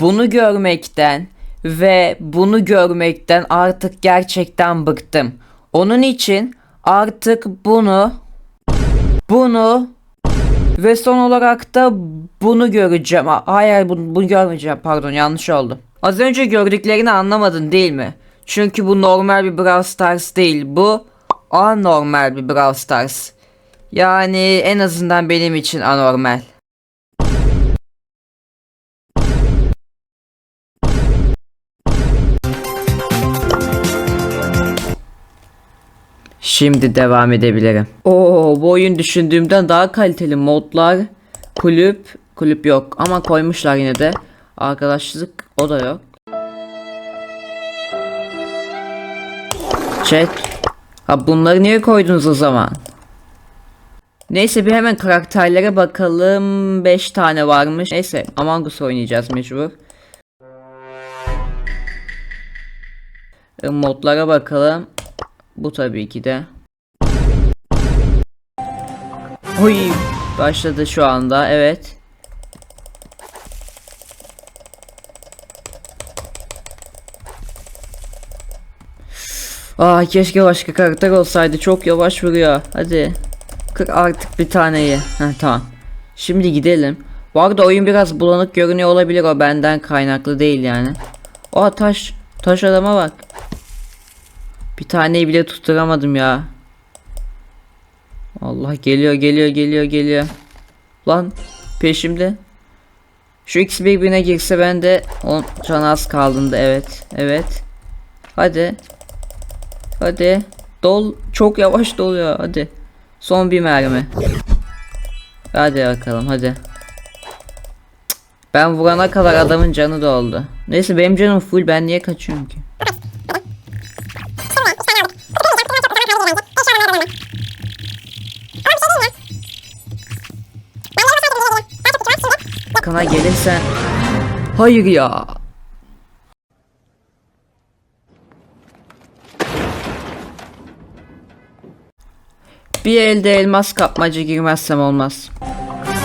Bunu görmekten ve bunu görmekten artık gerçekten bıktım. Onun için artık bunu bunu ve son olarak da bunu göreceğim. Ha- Hayır bunu, bunu görmeyeceğim. Pardon yanlış oldu. Az önce gördüklerini anlamadın değil mi? Çünkü bu normal bir Brawl Stars değil. Bu anormal bir Brawl Stars. Yani en azından benim için anormal. Şimdi devam edebilirim. Oo, bu oyun düşündüğümden daha kaliteli modlar. Kulüp, kulüp yok ama koymuşlar yine de. Arkadaşlık o da yok. Chat. Ha bunları niye koydunuz o zaman? Neyse bir hemen karakterlere bakalım. 5 tane varmış. Neyse Among Us oynayacağız mecbur. Modlara bakalım. Bu tabii ki de. Oy başladı şu anda evet. Aa keşke başka karakter olsaydı çok yavaş vuruyor. Hadi. Kır artık bir taneyi. Heh tamam. Şimdi gidelim. Bu arada oyun biraz bulanık görünüyor olabilir o benden kaynaklı değil yani. Aa taş. Taş adama bak. Bir taneyi bile tutturamadım ya. Allah geliyor geliyor geliyor geliyor. Lan peşimde. Şu ikisi birbirine girse ben de on can az kaldığında evet. Evet. Hadi. Hadi. Dol çok yavaş doluyor hadi. Son bir mermi. Hadi bakalım hadi. Ben vurana kadar adamın canı doldu. Neyse benim canım full ben niye kaçıyorum ki? Kana gelirsen Hayır ya. Bir elde elmas kapmaca girmezsem olmaz.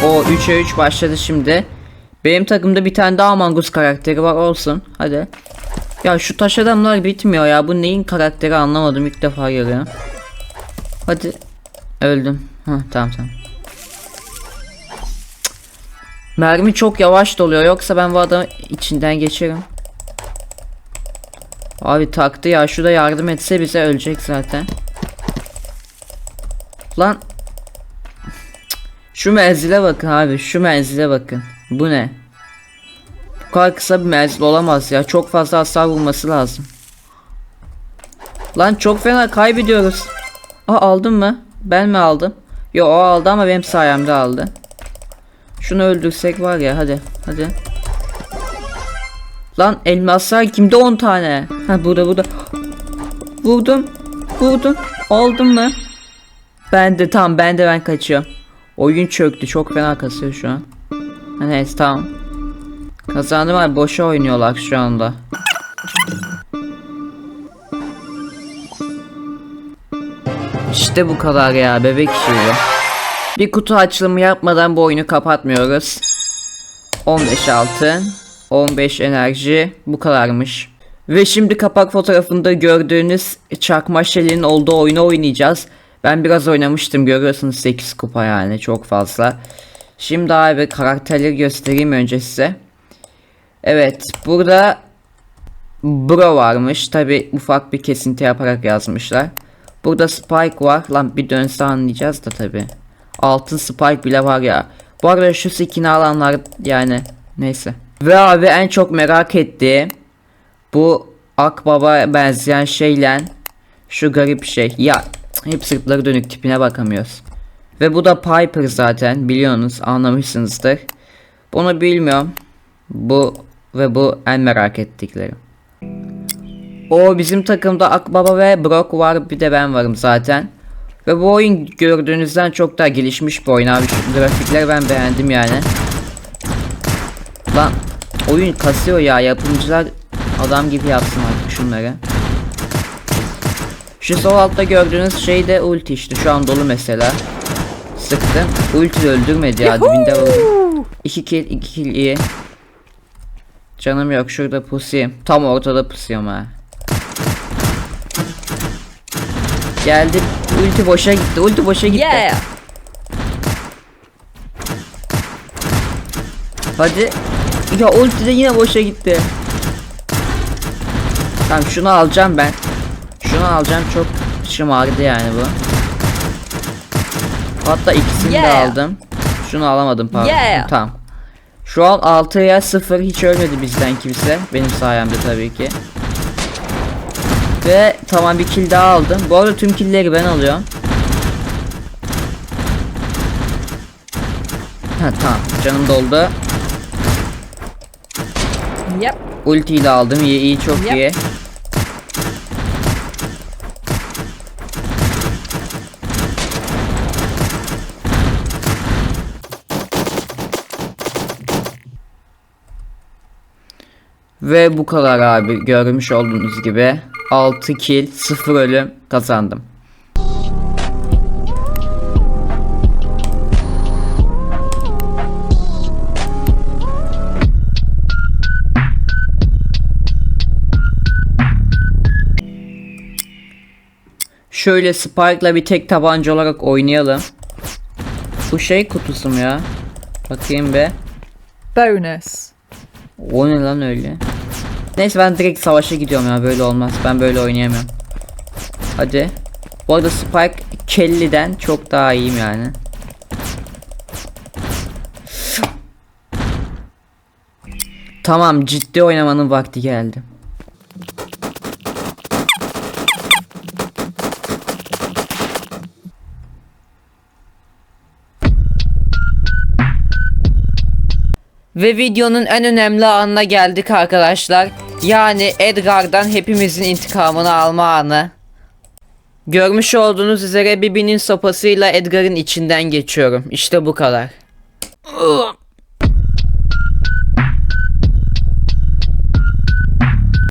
O 3'e 3 başladı şimdi. Benim takımda bir tane daha Among Us karakteri var olsun. Hadi. Ya şu taş adamlar bitmiyor ya. Bu neyin karakteri anlamadım. ilk defa görüyorum. Hadi. Öldüm. Hah tamam tamam. Mermi çok yavaş doluyor yoksa ben bu adamın içinden geçerim. Abi taktı ya şurada yardım etse bize ölecek zaten. Lan. Şu menzile bakın abi şu menzile bakın. Bu ne? Bu kadar kısa bir menzil olamaz ya çok fazla hasar vurması lazım. Lan çok fena kaybediyoruz. Aa aldın mı? Ben mi aldım? Yo o aldı ama benim sayemde aldı. Şunu öldürsek var ya hadi hadi. Lan elmaslar kimde 10 tane? Ha burada burada. Vurdum. Vurdum. Aldım mı? Ben de tam ben de ben kaçıyorum. Oyun çöktü çok fena kasıyor şu an. Neyse tamam. Kazandım abi boşa oynuyorlar şu anda. İşte bu kadar ya bebek işi. Bir kutu açılımı yapmadan bu oyunu kapatmıyoruz. 15 altın, 15 enerji bu kadarmış. Ve şimdi kapak fotoğrafında gördüğünüz çakma şelinin olduğu oyunu oynayacağız. Ben biraz oynamıştım görüyorsunuz 8 kupa yani çok fazla. Şimdi abi karakterleri göstereyim önce size. Evet burada Bro varmış tabi ufak bir kesinti yaparak yazmışlar. Burada Spike var lan bir dönse anlayacağız da tabi. Altın Spike bile var ya. Bu arada şu skin'i alanlar yani neyse. Ve abi en çok merak ettiğim bu Akbaba benzeyen şeyle şu garip şey. Ya hep sırtları dönük tipine bakamıyoruz. Ve bu da Piper zaten biliyorsunuz anlamışsınızdır. Bunu bilmiyorum. Bu ve bu en merak ettiklerim. O bizim takımda Akbaba ve Brock var bir de ben varım zaten. Ve bu oyun gördüğünüzden çok daha gelişmiş bir oyun abi. Şu grafikleri ben beğendim yani. Lan oyun kasıyor ya yapımcılar adam gibi yapsın artık şunları. Şu sol altta gördüğünüz şey de ulti işte şu an dolu mesela. Sıktım. Ulti öldürmedi ya dibinde vurdum. 2 kill 2 kill iyi. Canım yok şurada pusayım. Tam ortada pusuyorum ha. Geldi. Ulti boşa gitti. Ulti boşa gitti. Yeah. Hadi. Ya ulti de yine boşa gitti. Tamam şunu alacağım ben. Şunu alacağım çok içim ağrıdı yani bu. Hatta ikisini de Yeah. aldım. Şunu alamadım pardon. Yeah. Tamam. Şu an 6'ya 0 hiç ölmedi bizden kimse. Benim sayemde tabii ki. Ve tamam bir kill daha aldım. Bu arada tüm killleri ben alıyorum. Ha tamam canım doldu. Yep. Ultiyi de aldım. İyi iyi çok Yep. iyi. Ve bu kadar abi görmüş olduğunuz gibi 6 kill 0 ölüm kazandım. Şöyle Spike'la bir tek tabanca olarak oynayalım. Bu şey kutusu mu ya? Bakayım be. Bonus. O ne lan öyle? Neyse ben direkt savaşa gidiyorum ya böyle olmaz. Ben böyle oynayamıyorum. Hadi. Bu arada Spike Kelly'den çok daha iyiyim yani. Tamam ciddi oynamanın vakti geldi. Ve videonun en önemli anına geldik arkadaşlar. Yani Edgar'dan hepimizin intikamını alma anı. Görmüş olduğunuz üzere Bibi'nin sopasıyla Edgar'ın içinden geçiyorum. İşte bu kadar.